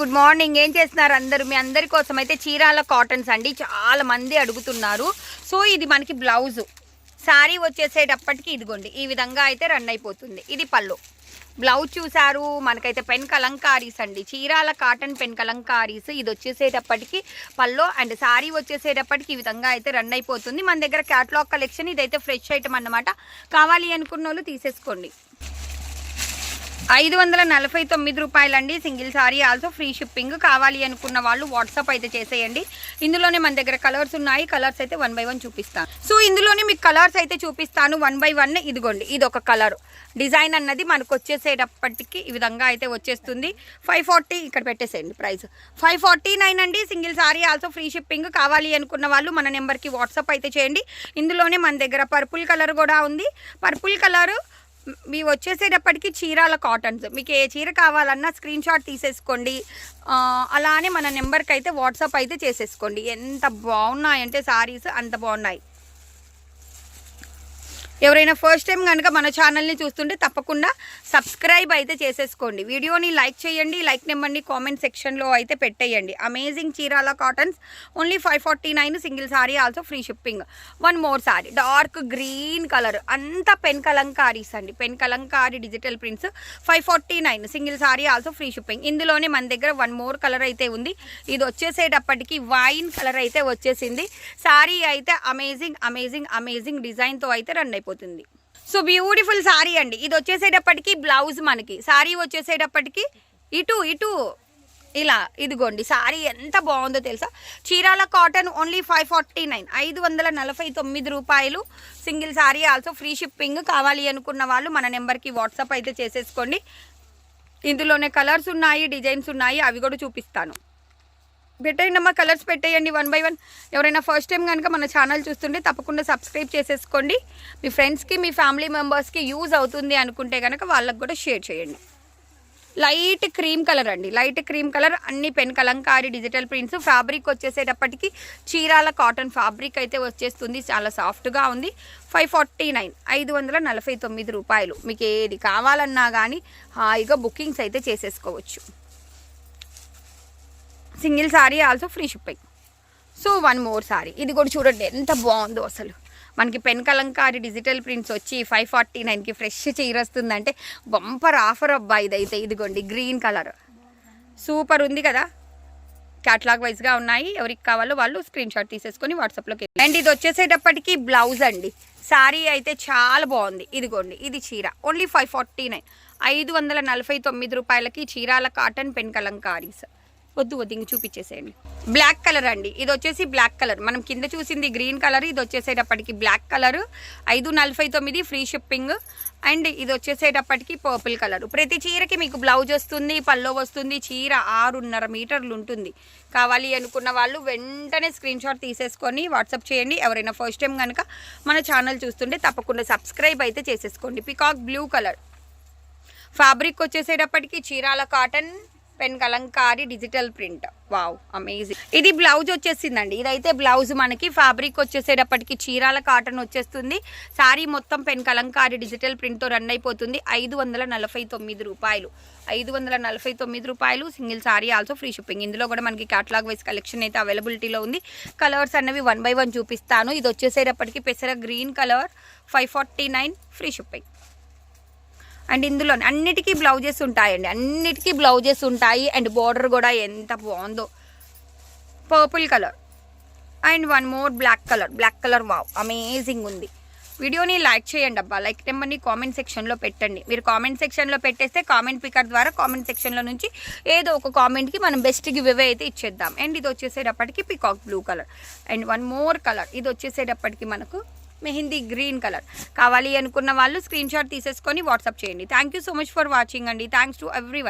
Good morning. ఏం చేస్తున్నారు అందరూ? మీ అందరి కోసం అయితే చీరాల కాటన్స్ అండి. చాలా మంది అడుగుతున్నారు. సో ఇది మనకి బ్లౌజ్. శారీ వచ్చేసేటప్పటికి ఇదిగోండి. ఈ విధంగా అయితే రన్ అయిపోతుంది. ఇది పళ్ళు. బ్లౌజ్ చూసారు మనకైతే పెన్ కలంకారీస్ అండి. Chirala cotton pen kalamkaris. ఇది వచ్చేసేటప్పటికి పల్లో అండ్ శారీ వచ్చేసేటప్పటికి ఈ విధంగా అయితే రన్ అయిపోతుంది. మన దగ్గర క్యాట్లాగ్ కలెక్షన్ ఇదైతే ఫ్రెష్ ఐటమ్ అన్నమాట. కావాలి అనుకున్న వాళ్ళు తీసేసుకోండి. ఐదు వందల నలభై తొమ్మిది రూపాయలండి. Single sari also free shipping కావాలి అనుకున్న వాళ్ళు వాట్సాప్ అయితే చేసేయండి. ఇందులోనే మన దగ్గర కలర్స్ ఉన్నాయి. కలర్స్ అయితే వన్ బై వన్ చూపిస్తాను. సో ఇందులోనే మీకు కలర్స్ అయితే చూపిస్తాను. వన్ బై వన్ ఇదిగోండి. ఇది ఒక కలర్ డిజైన్ అన్నది మనకు వచ్చేసేటప్పటికి ఈ విధంగా అయితే వచ్చేస్తుంది. ఫైవ్ ఫార్టీ ఇక్కడ పెట్టేసేయండి ప్రైస్ ఫైవ్ ఫార్టీ నైన్ అండి. Single sari also free shipping కావాలి అనుకున్న వాళ్ళు మన నెంబర్కి వాట్సాప్ అయితే చేయండి. ఇందులోనే మన దగ్గర పర్పుల్ కలర్ కూడా ఉంది. పర్పుల్ కలర్ మీ వచ్చేసేటప్పటికి చీరాల కాటన్స్. మీకు ఏ చీర కావాలన్నా స్క్రీన్ షాట్ తీసేసుకోండి. అలానే మన నెంబర్కి అయితే వాట్సాప్ అయితే చేసేసుకోండి. ఎంత బాగున్నాయంటే సారీస్ అంత బాగున్నాయి. ఎవరైనా ఫస్ట్ టైం కనుక మన ఛానల్ని చూస్తుంటే తప్పకుండా సబ్స్క్రైబ్ అయితే చేసేసుకోండి. వీడియోని లైక్ చేయండి లైక్ నెంబర్ని కామెంట్ సెక్షన్లో అయితే పెట్టేయండి. Amazing Chirala cottons only five forty nine single sari also free shipping one more sari dark green colour అంతా పెన్ కలంకారీస్ అండి. Pen kalamkari digital prints five forty nine single sari also free shipping ఇందులోనే మన దగ్గర one more colour అయితే ఉంది. ఇది వచ్చేసేటప్పటికి wine colour అయితే వచ్చేసింది. సారీ అయితే అమేజింగ్ అమేజింగ్ అమేజింగ్ డిజైన్తో అయితే రన్ అయిపోతుంది. సో బ్యూటిఫుల్ సారీ అండి. ఇది వచ్చేసేటప్పటికి బ్లౌజ్ మనకి. సారీ వచ్చేసేటప్పటికి ఇటు ఇటు ఇలా ఇదిగోండి. సారీ ఎంత బాగుందో తెలుసా? Chirala cotton only five forty nine ఐదు వందల నలభై తొమ్మిది రూపాయలు. Single sari also free shipping కావాలి అనుకున్న వాళ్ళు మన నెంబర్కి వాట్సాప్ అయితే చేసేసుకోండి. ఇందులోనే కలర్స్ ఉన్నాయి డిజైన్స్ ఉన్నాయి అవి కూడా చూపిస్తాను. పెట్టేయండి అమ్మా కలర్స్ పెట్టేయండి వన్ బై వన్. ఎవరైనా ఫస్ట్ టైం కనుక మన ఛానల్ చూస్తుంటే తప్పకుండా సబ్స్క్రైబ్ చేసేసుకోండి. మీ ఫ్రెండ్స్కి మీ ఫ్యామిలీ మెంబర్స్కి యూజ్ అవుతుంది అనుకుంటే కనుక వాళ్ళకి కూడా షేర్ చేయండి. లైట్ క్రీమ్ కలర్ అండి. లైట్ క్రీమ్ కలర్ అన్ని pen kalamkari digital prints fabric వచ్చేసేటప్పటికి చీరాల కాటన్ ఫ్యాబ్రిక్ అయితే వచ్చేస్తుంది. చాలా సాఫ్ట్గా ఉంది. ఫైవ్ ఫార్టీ నైన్ ఐదు వందల నలభై తొమ్మిది రూపాయలు. మీకు ఏది కావాలన్నా కానీ హాయిగా బుకింగ్స్ అయితే చేసేసుకోవచ్చు. Single sari also free shipping so one more sari. ఇది కూడా చూడండి ఎంత బాగుందో అసలు. మనకి పెన్ కలంకారి డిజిటల్ ప్రింట్స్ వచ్చి ఫైవ్ ఫార్టీ నైన్కి ఫ్రెష్ చీర వస్తుందంటే బంపర్ ఆఫర్ అబ్బా ఇదైతే. ఇదిగోండి గ్రీన్ కలర్ సూపర్ ఉంది కదా. క్యాట్లాగ్ వైజ్గా ఉన్నాయి. ఎవరికి కావాలో వాళ్ళు స్క్రీన్ షాట్ తీసేసుకొని వాట్సాప్లోకి అండ్ ఇది వచ్చేసేటప్పటికి బ్లౌజ్ అండి. శారీ అయితే చాలా బాగుంది. ఇదిగోండి ఇది చీర. ఓన్లీ ఫైవ్ ఫార్టీ నైన్ ఐదు వందల నలభై తొమ్మిది రూపాయలకి చీరాల కాటన్ పెన్ కలంకారీస్. వద్దు వద్దు ఇంక చూపించేసేయండి బ్లాక్ కలర్ అండి. ఇది వచ్చేసి బ్లాక్ కలర్ మనం కింద చూసింది గ్రీన్ కలర్ ఇది వచ్చేసేటప్పటికి బ్లాక్ కలర్ ఐదు నలభై తొమ్మిది ఫ్రీ షిప్పింగ్ అండ్ ఇది వచ్చేసేటప్పటికి పర్పుల్ కలర్ ప్రతి చీరకి మీకు బ్లౌజ్ వస్తుంది పల్లో వస్తుంది చీర ఆరున్నర మీటర్లు ఉంటుంది. కావాలి అనుకున్న వాళ్ళు వెంటనే స్క్రీన్ షాట్ తీసేసుకొని వాట్సాప్ చేయండి. ఎవరైనా ఫస్ట్ టైం కనుక మన ఛానల్ చూస్తుంటే తప్పకుండా సబ్స్క్రైబ్ అయితే చేసేసుకోండి. పికాక్ బ్లూ కలర్ ఫ్యాబ్రిక్ వచ్చేసేటప్పటికి Chirala cotton pen Kalamkari digital print. Wow amazing. ఇది బ్లౌజ్ వచ్చేసిందండి. ఇదైతే బ్లౌజ్ మనకి ఫ్యాబ్రిక్ వచ్చేసేటప్పటికి చీరాల కాటన్ వచ్చేస్తుంది. శారీ మొత్తం పెన్ కలంకారీ డిజిటల్ ప్రింట్తో రన్ అయిపోతుంది. ఐదు వందల నలభై తొమ్మిది రూపాయలు. ఐదు వందల నలభై తొమ్మిది రూపాయలు. Single sari also free shipping ఇందులో కూడా మనకి క్యాటలాగ్ వైజ్ కలెక్షన్ అయితే అవైలబిలిటీలో ఉంది. కలర్స్ అనేవి వన్ బై వన్ చూపిస్తాను. ఇది వచ్చేసేటప్పటికి పెసర green colour five forty nine free shipping and ఇందులో అన్నిటికీ బ్లౌజెస్ ఉంటాయండి. అన్నిటికీ బ్లౌజెస్ ఉంటాయి. అండ్ బార్డర్ కూడా ఎంత బాగుందో. Purple colour and one more black colour black colour wow amazing ఉంది. వీడియోని లైక్ చేయండి అబ్బా. లైక్ నెంబర్ని కామెంట్ సెక్షన్లో పెట్టండి. మీరు కామెంట్ సెక్షన్లో పెట్టేస్తే కామెంట్ పికర్ ద్వారా కామెంట్ సెక్షన్లో నుంచి ఏదో ఒక కామెంట్కి మనం బెస్ట్ గివ్ అయితే ఇచ్చేద్దాం. అండ్ ఇది వచ్చేసేటప్పటికి peacock blue colour and one more colour ఇది వచ్చేసేటప్పటికి మనకు మెహందీ గ్రీన్ కలర్. కావాలి అనుకున్న వాళ్ళు స్క్రీన్ షాట్ తీసేసుకొని వాట్సాప్ చేయండి. Thank you so much for watching అండి. Thanks to every